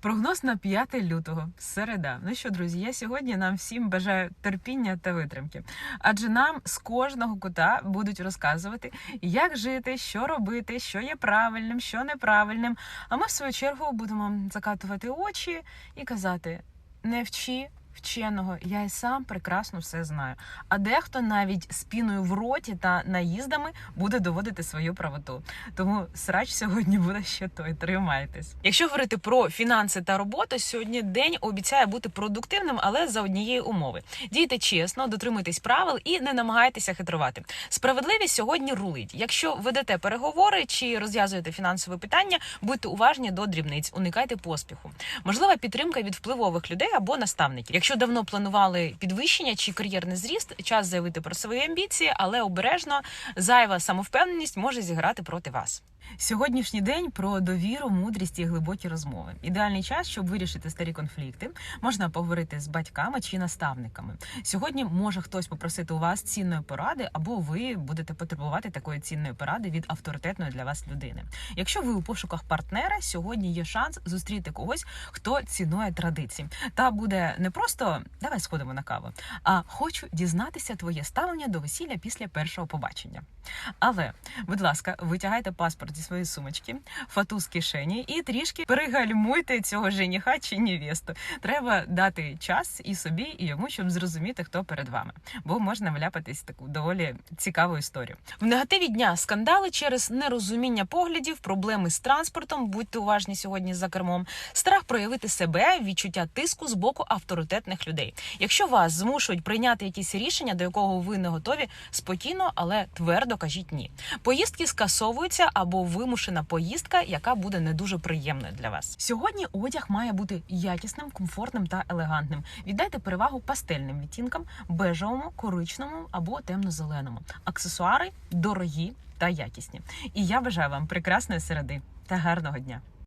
Прогноз на 5 лютого, середа. Ну що, друзі, я сьогодні нам всім бажаю терпіння та витримки. Адже нам з кожного кута будуть розказувати, як жити, що робити, що є правильним, що неправильним. А ми, в свою чергу, будемо закатувати очі і казати: не вчи. Вченого, я і сам прекрасно все знаю. А дехто навіть з піною в роті та наїздами буде доводити свою правоту. Тому срач сьогодні буде ще той. Тримайтесь. Якщо говорити про фінанси та роботу, сьогодні день обіцяє бути продуктивним, але за однієї умови. Дійте чесно, дотримуйтесь правил і не намагайтеся хитрувати. Справедливість сьогодні рулить. Якщо ведете переговори чи розв'язуєте фінансове питання, будьте уважні до дрібниць, уникайте поспіху. Можлива підтримка від впливових людей або наставників. Якщо давно планували підвищення чи кар'єрний зріст, час заявити про свої амбіції, але обережно зайва самовпевненість може зіграти проти вас. Сьогоднішній день про довіру, мудрість і глибокі розмови. Ідеальний час, щоб вирішити старі конфлікти, можна поговорити з батьками чи наставниками. Сьогодні може хтось попросити у вас цінної поради, або ви будете потребувати такої цінної поради від авторитетної для вас людини. Якщо ви у пошуках партнера, сьогодні є шанс зустріти когось, хто цінує традиції, та буде не просто давай сходимо на каву, а хочу дізнатися твоє ставлення до весілля після першого побачення. Але, будь ласка, витягайте паспорт зі своєї сумочки, фату з кишені і трішки перегальмуйте цього жениха чи невесту. Треба дати час і собі, і йому, щоб зрозуміти, хто перед вами, бо можна вляпатись в таку доволі цікаву історію. В негативі дня скандали через нерозуміння поглядів, проблеми з транспортом. Будьте уважні сьогодні за кермом, страх проявити себе, відчуття тиску з боку авторитетних людей. Якщо вас змушують прийняти якісь рішення, до якого ви не готові, спокійно, але твердо кажіть ні. Поїздки скасовуються або вимушена поїздка, яка буде не дуже приємною для вас. Сьогодні одяг має бути якісним, комфортним та елегантним. Віддайте перевагу пастельним відтінкам, бежевому, коричному або темно-зеленому. Аксесуари дорогі та якісні. І я бажаю вам прекрасної середи та гарного дня.